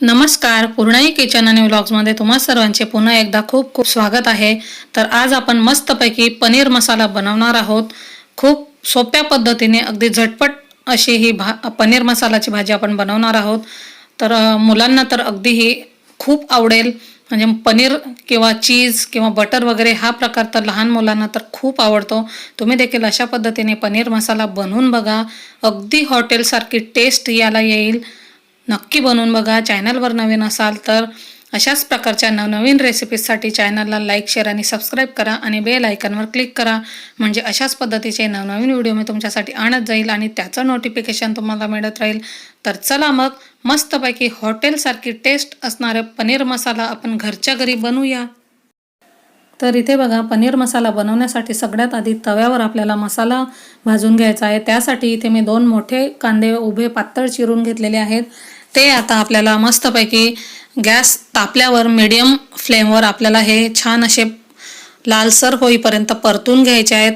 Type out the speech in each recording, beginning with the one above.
नमस्कार. पूर्णाई किचन आणि व्लॉग्समध्ये तुम्हा सर्वांचे पुन्हा एकदा खूप खूप स्वागत आहे. तर आज आपण मस्तपैकी पनीर मसाला बनवणार आहोत. खूप सोप्या पद्धतीने अगदी झटपट अशी ही भा पनीर मसालाची भाजी आपण बनवणार आहोत. तर मुलांना तर अगदी ही खूप आवडेल. म्हणजे पनीर किंवा चीज किंवा बटर वगैरे हा प्रकार तर लहान मुलांना तर खूप आवडतो. तुम्ही देखील अशा पद्धतीने पनीर मसाला बनवून बघा. अगदी हॉटेलसारखी टेस्ट याला येईल. नक्की बनवून बघा. चॅनलवर नवीन असाल तर अशाच प्रकारच्या नवनवीन रेसिपीजसाठी चॅनलला लाईक शेअर आणि सबस्क्राईब करा आणि बेल आयकनवर क्लिक करा. म्हणजे अशाच पद्धतीचे नवनवीन व्हिडिओ मी तुमच्यासाठी आणत जाईल आणि त्याचं नोटिफिकेशन तुम्हाला मिळत राहील. तर चला मग मस्तपैकी हॉटेलसारखी टेस्ट असणारे पनीर मसाला आपण घरच्या घरी बनवूया. तर इथे बघा पनीर मसाला बनवण्यासाठी सगळ्यात आधी तव्यावर आपल्याला मसाला भाजून घ्यायचा आहे. त्यासाठी इथे मी दोन मोठे कांदे उभे पातळ चिरून घेतलेले आहेत. ते आता आपल्याला मस्तपैकी गॅस तापल्यावर मीडियम फ्लेमवर आपल्याला हे छान असे लालसर होईपर्यंत परतून घ्यायचे आहेत.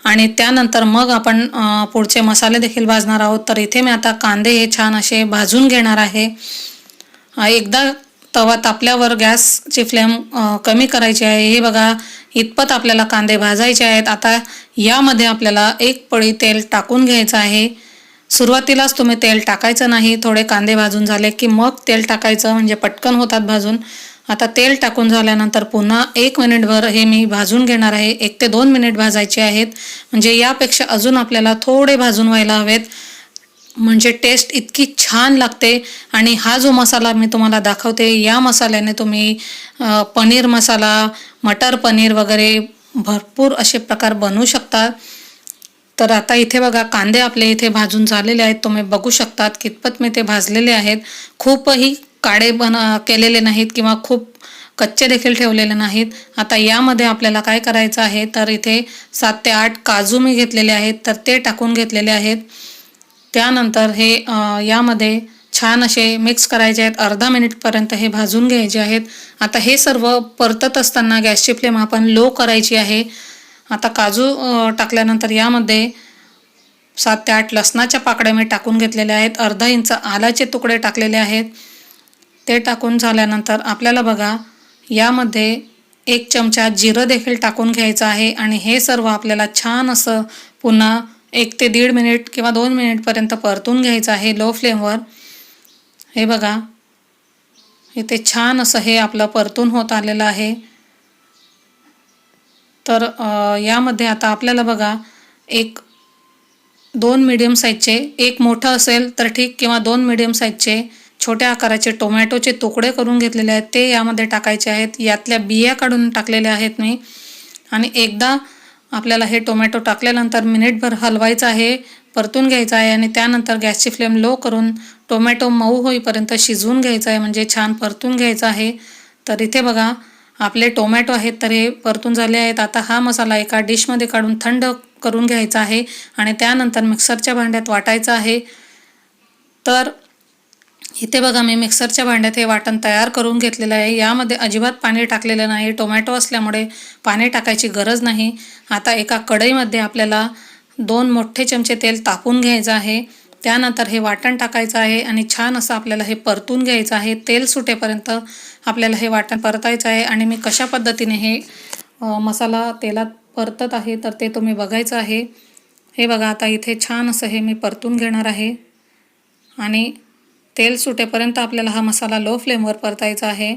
आणि त्यानंतर मग आपण पुढचे मसाले देखील भाजणार आहोत. तर इथे मी आता कांदे हे छान असे भाजून घेणार आहे. एकदा तवा तापल्यावर गॅसची फ्लेम कमी करायची आहे. हे बघा इतपत आपल्याला कांदे भाजायचे आहेत. आता यामध्ये आपल्याला एक पळी तेल टाकून घ्यायचं आहे. सुरुवातीलाच तुम्ही तेल टाकायचं नाही थोडे कांदे भाजून झाले की मग तेल टाकायचं म्हणजे पटकन होतात भाजून. आता तेल टाकून झाल्यानंतर पुन्हा एक मिनिटभर हे मी भाजून घेणार आहे. एक ते दोन मिनिट भाजायचे आहेत. म्हणजे यापेक्षा अजून आपल्याला थोडे भाजून व्हायला हवेत. म्हणजे टेस्ट इतकी छान लागते. आणि हा जो मसाला मी तुम्हाला दाखवते या मसाल्याने तुम्ही पनीर मसाला मटर पनीर वगैरे भरपूर असे प्रकार बनवू शकता. तर आता इथे बघा कांदे आपले इथे भाजून झालेले आहेत. तुम्ही बघू शकतात कितपत मी ते भाजलेले आहेत. खूपही काळे बन केलेले नाहीत किंवा खूप कच्चे देखील ठेवलेले नाहीत. आता यामध्ये आपल्याला काय करायचं आहे? तर इथे सात ते आठ काजू मी घेतलेले आहेत. तर ते टाकून घेतलेले आहेत. त्यानंतर हे यामध्ये छान असे मिक्स करायचे आहेत. अर्धा मिनिटपर्यंत हे भाजून घ्यायचे आहेत. आता हे सर्व परतत असताना गॅसची फ्लेम आपण लो करायची आहे. आता काजू टाकल्यानंतर यामध्ये सात ते आठ लसणाच्या पाकड्या मी टाकून घेतलेल्या आहेत. अर्धा इंच आलाचे तुकडे टाकलेले आहेत. ते टाकून झाल्यानंतर आपल्याला बघा यामध्ये एक चमचा जिरं देखील टाकून घ्यायचं आहे आणि हे सर्व आपल्याला छान असं पुन्हा एक ते दीड मिनिट किंवा दोन मिनिटपर्यंत परतून घ्यायचं आहे लो फ्लेमवर. हे बघा इथे छान असं हे आपलं परतून होत आलेलं आहे. तर यामध्ये आता आपल्याला बघा एक दोन मिडियम साईजचे एक मोठं असेल तर ठीक किंवा दोन मीडियम साईजचे छोट्या आकाराचे टोमॅटोचे तुकडे करून घेतलेले आहेत ते यामध्ये टाकायचे आहेत. यातल्या बिया काढून टाकलेल्या आहेत मी. आणि एकदा आपल्याला हे टोमॅटो टाकल्यानंतर मिनिटभर हलवायचं आहे परतून घ्यायचं आहे आणि त्यानंतर गॅसची फ्लेम लो करून टोमॅटो मऊ होईपर्यंत शिजवून घ्यायचं आहे म्हणजे छान परतून घ्यायचं आहे. तर इथे बघा आपले टोमॅटो आहेत तर हे परतून झाले आहेत. आता हा मसाला एका डिशमध्ये काढून थंड करून घ्यायचा आहे आणि त्यानंतर मिक्सरच्या भांड्यात वाटायचं आहे. तर इथे बघा मी मिक्सरच्या भांड्यात हे वाटण तयार करून घेतलेलं आहे. यामध्ये अजिबात पाणी टाकलेलं नाही. टोमॅटो असल्यामुळे पाणी टाकायची गरज नाही. आता एका कढईमध्ये आपल्याला दोन मोठे चमचे तेल तापून घ्यायचं आहे. त्यानंतर हे वाटण टाकायचं आहे आणि छान असं आपल्याला हे परतून घ्यायचं आहे. तेल सुटेपर्यंत आपल्याला हे वाटण परतायचं आहे आणि मी कशा पद्धतीने हे मसाला तेलात परतत आहे तर ते तुम्ही बघायचं आहे. हे बघा आता इथे छान असं हे मी परतून घेणार आहे. आणि तेल सुटेपर्यंत आपल्याला हा मसाला लो फ्लेमवर परतायचा आहे.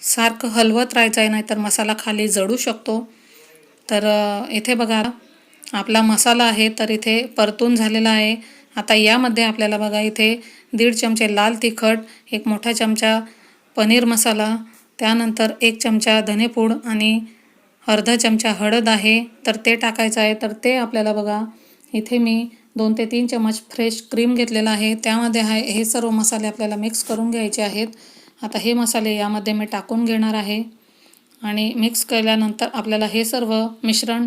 सारखं हलवत राहायचं आहे नाहीतर मसाला खाली जळू शकतो. तर इथे बघा आपला मसाला आहे तर इथे परतून झालेला आहे. आता यामध्ये आपल्याला बघा इथे दीड चमचे लाल तिखट एक मोठा चमचा पनीर मसाला त्यानंतर एक चमचा धनेपूड आणि अर्धा चमचा हळद आहे. तर ते टाकायचं आहे. तर ते आपल्याला बघा इथे मी दोन ते तीन चमच फ्रेश क्रीम घेतलेला आहे. त्यामध्ये आहे हे सर्व मसाले आपल्याला मिक्स करून घ्यायचे आहेत. आता हे मसाले यामध्ये मी टाकून घेणार आहे. आणि मिक्स केल्यानंतर आपल्याला हे सर्व मिश्रण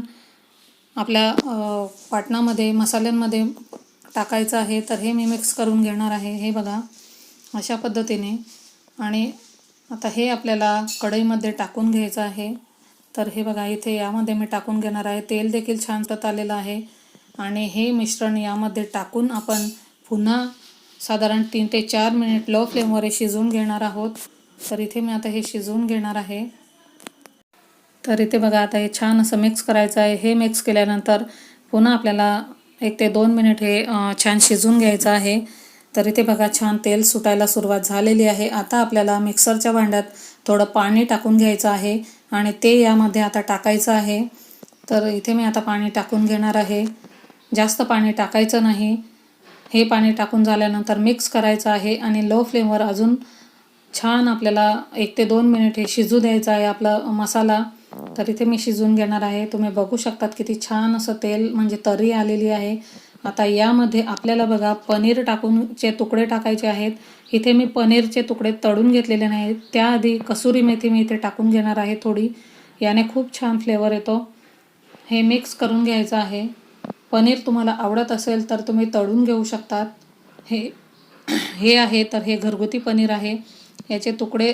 आपल्या पाटणामध्ये वाटणामध्ये मसाल्यांमध्ये टाकायचं आहे तर हे मी मिक्स करून घेणार आहे. हे बघा अशा पद्धतीने. आणि आता हे आपल्याला कढईमध्ये टाकून घ्यायचं आहे. तर हे बघा इथे यामध्ये मी टाकून घेणार आहे. तेल देखील छान तत आलेलं आहे. आणि हे मिश्रण यामध्ये टाकून आपण पुन्हा साधारण तीन ते चार मिनिट लो फ्लेमवर हे शिजवून घेणार आहोत. तर इथे मी आता हे शिजवून घेणार आहे. तर इथे बघा आता हे छान असं मिक्स करायचं आहे. हे मिक्स केल्यानंतर पुन्हा आपल्याला एक ते दोन मिनिट हे छान शिजून घ्यायचं आहे. तर इथे बघा छान तेल सुटायला सुरुवात झालेली आहे. आता आपल्याला मिक्सरच्या भांड्यात थोडं पाणी टाकून घ्यायचं आहे आणि ते यामध्ये आता टाकायचं आहे. तर इथे मी आता पाणी टाकून घेणार आहे. जास्त पाणी टाकायचं नाही. हे पाणी टाकून झाल्यानंतर मिक्स करायचं आहे आणि लो फ्लेमवर अजून छान आपल्याला एक ते दोन मिनिट हे शिजू द्यायचं आहे आपला मसाला. तर इथे मी शिजवून घेणार आहे. तुम्ही बघू शकतात किती छान असं तेल म्हणजे तरी आलेली आहे. आता यामध्ये आपल्याला बघा पनीर टाकूनचे तुकडे टाकायचे आहेत. इथे मी पनीरचे तुकडे तळून घेतलेले नाहीत त्याआधी कसुरी मेथी मी इथे टाकून घेणार आहे थोडी. याने खूप छान फ्लेवर येतो. हे मिक्स करून घ्यायचं आहे. पनीर तुम्हाला आवडत असेल तर तुम्ही तळून घेऊ शकतात. हे हे आहे तर हे घरगुती पनीर आहे. याचे तुकडे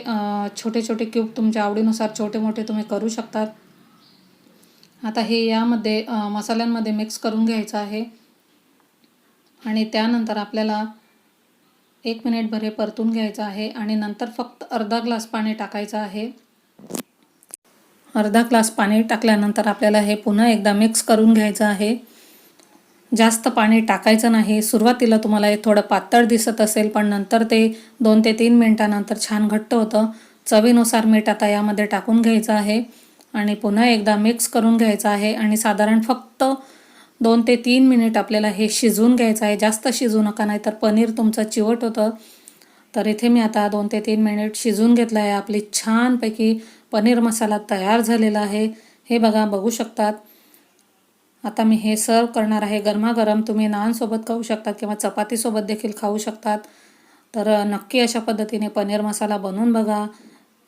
छोटे छोटे क्यूब तुमच्या आवडीनुसार छोटे मोठे तुम्ही करू शकतात. आता हे यामध्ये मसाल्यांमध्ये मिक्स करून घ्यायचं आहे. आणि त्यानंतर आपल्याला एक मिनिटभर हे परतून घ्यायचं आहे आणि नंतर फक्त अर्धा ग्लास पाणी टाकायचं आहे. अर्धा ग्लास पाणी टाकल्यानंतर आपल्याला हे पुन्हा एकदा मिक्स करून घ्यायचं आहे. जास्त पाणी टाकायचं नाही. सुरुवातीला तुम्हाला हे थोडं पातळ दिसत असेल पण नंतर ते दोन ते तीन मिनटानंतर छान घट्ट होतं. चवीनुसार मीठ आता यामध्ये टाकून घ्यायचं आहे आणि पुन्हा एकदा मिक्स करून घ्यायचं आहे आणि साधारण फक्त दोन ते तीन मिनिट आपल्याला हे शिजवून घ्यायचं आहे. जास्त शिजू नका नाही तर पनीर तुमचं चिवट होतं. तर इथे मी आता दोन ते तीन मिनिट शिजवून घेतलं आहे आपली छानपैकी पनीर मसाला तयार झालेला आहे. हे बघा बघू शकतात. आता मी हे सर्व करणार आहे. गरमागरम तुम्ही नानसोबत खाऊ शकतात किंवा चपातीसोबत देखील खाऊ शकतात. तर नक्की अशा पद्धतीने पनीर मसाला बनवून बघा.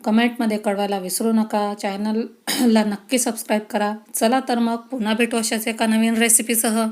कमेंटमध्ये कळवायला विसरू नका. चॅनलला नक्की सबस्क्राईब करा. चला तर मग पुन्हा भेटू अशाच एका नवीन रेसिपीसह